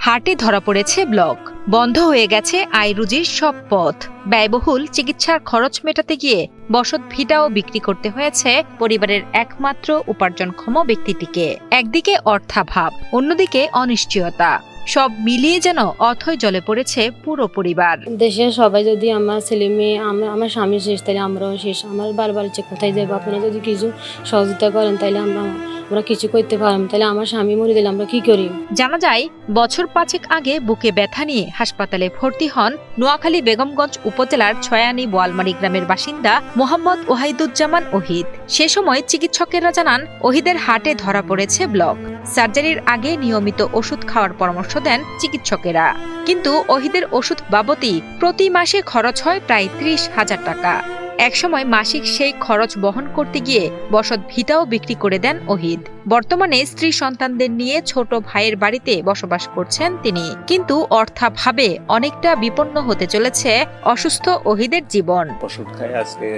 হাটে ধরা পড়েছে ব্লক। বন্ধ হয়ে গেছে আয় রুজির সব পথ। ব্যয়বহুল চিকিৎসার খরচ মেটাতে গিয়ে বসত ভিটাও বিক্রি করতে হয়েছে পরিবারের একমাত্র উপার্জনক্ষম ব্যক্তিটিকে। একদিকে অর্থাভাব, অন্যদিকে অনিশ্চয়তা। সব মিলিয়ে যেন অথই জলে পড়েছে পুরো পরিবার। দেশে সবাই যদি আমার ছেলে মেয়ে আমরা আমার স্বামী শেষ তাহলে আমরাও শেষ। আমার বারবার ইচ্ছে কোথায় যাব? আপনারা যদি কিছু সহযোগিতা করেন তাহলে আমরা আমরা কিছু করতে পারলাম তাহলে আমার স্বামী মরে দিলে আমরা কি করি? জানা যায় বছর পাঁচেক আগে বুকে ব্যথা নিয়ে হাসপাতালে ভর্তি হন নোয়াখালী বেগমগঞ্জ উপজেলার ছয়ানি বোয়ালমারি গ্রামের বাসিন্দা মোহাম্মদ ওহাইদুজ্জামান ওহিদ। সে সময় চিকিৎসকেরা জানান ওহিদের হাটে ধরা পড়েছে ব্লক। সার্জারির আগে নিয়মিত ওষুধ খাওয়ার পরামর্শ দেন চিকিৎসকেরা। কিন্তু ওহিদের ওষুধ বাবতই প্রতি মাসে খরচ হয় প্রায় ত্রিশ হাজার টাকা। একসময় মাসিক সেই খরচ বহন করতে গিয়ে বসত ভিটাও বিক্রি করে দেন ওহিদ বর্তমানে স্ত্রী সন্তানদের নিয়ে ছোট ভাইয়ের বাড়িতে বসবাস করছেন তিনি। কিন্তু অর্থাভাবে অনেকটা বিপন্ন হতে চলেছে অসুস্থ ওহিদের জীবন। ওষুধ খাই আজকে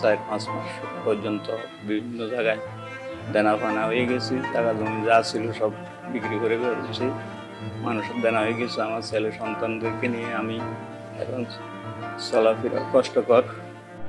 চার পাঁচ মাস পর্যন্ত বিভিন্ন জায়গায়। দেনা ফানা হয়ে গেছি, টাকা জমি যা ছিল সব বিক্রি করে ফেলছি। মানুষের দেনা হয়ে গেছে, আমার ছেলে সন্তানদেরকে নিয়ে আমি এখন চলাফেরা কষ্টকর।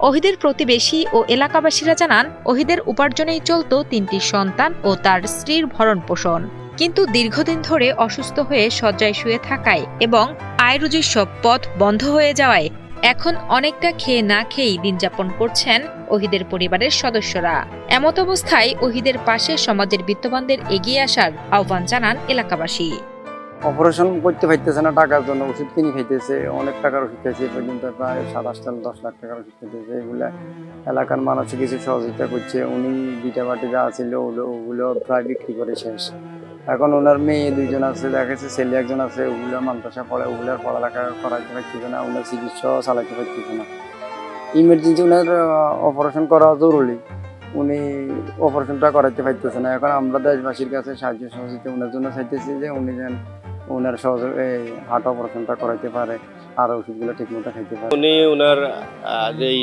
ওহিদের প্রতিবেশী ও এলাকাবাসীরা জানান, অহিদের উপার্জনেই চলত তিনটি সন্তান ও তার স্ত্রীর ভরণ পোষণ। কিন্তু দীর্ঘদিন ধরে অসুস্থ হয়ে শয্যায় শুয়ে থাকায় এবং আয় রুজির সব পথ বন্ধ হয়ে যাওয়ায় এখন অনেকটা খেয়ে না খেয়েই দিন যাপন করছেন ওহিদের পরিবারের সদস্যরা। এমত অবস্থায় ওহিদের পাশে সমাজের বিত্তবানদের এগিয়ে আসার আহ্বান জানান এলাকাবাসী। অপারেশন করতে পারতেছে না টাকার জন্য, ওষুধ কিনে খাইতেছে, অনেক টাকার ওষুধ খাইছে পর্যন্ত প্রায় সাতাশ থেকে দশ লাখ টাকার ওষুধ খাইতেছে। এগুলা এলাকার মানুষ কিছু সহযোগিতা করছে। উনি বিটা বাটি যা ছিল ওগুলো ওগুলো প্রায় বিক্রি করে শেষ। এখন ওনার মেয়ে দুইজন আছে, দেখা যাচ্ছে ছেলে একজন আছে, ওগুলো মাদ্রাসা পড়ে, ওগুলোর পড়ালেখা করাইতে পারতেছে না, ওনার চিকিৎসাও চালাইতে পারতেছে না। ইমার্জেন্সি ওনার অপারেশন করা জরুরি। উনি অপারেশনটা করাইতে পারতেছে না। এখন আমরা দেশবাসীর কাছে সাহায্য সহযোগিতা ওনার জন্য চাইতেছি যে উনি যেন ওনার সহযোগ এই হার্ট অপারেশনটা করাইতে পারে, আর ওষুধগুলো ঠিকমতো খাইতে পারে। উনি ওনার যেই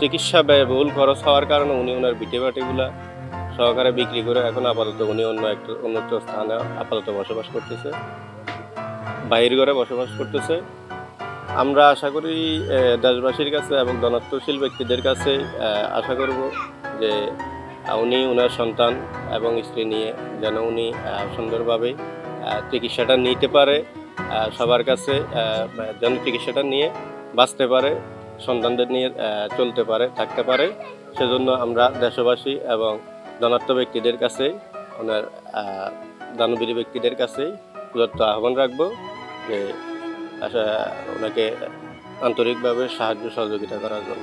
চিকিৎসা ব্যয়বহুল খরচ হওয়ার কারণে উনি ওনার বিটে বাটিগুলা সহকারে বিক্রি করে এখন আপাতত উনি অন্য একটা অন্যত্র স্থানে আপাতত বসবাস করতেছে। বাইরের ঘরে বসবাস করতেছে। আমরা আশা করি দেশবাসীর কাছে এবং ধনাত্মশীল ব্যক্তিদের কাছে আশা করব যে উনি ওনার সন্তান এবং স্ত্রী নিয়ে যেন উনি সুন্দরভাবে চিকিৎসাটা নিতে পারে সবার কাছে যেন চিকিৎসাটা নিয়ে বাঁচতে পারে, সন্তানদের নিয়ে চলতে পারে, থাকতে পারে। সেজন্য আমরা দেশবাসী এবং ধনাত্ম ব্যক্তিদের কাছে ওনার দানবীর ব্যক্তিদের কাছে প্রদত্ত আহ্বান রাখব যে ওনাকে আন্তরিকভাবে সাহায্য সহযোগিতা করার জন্য।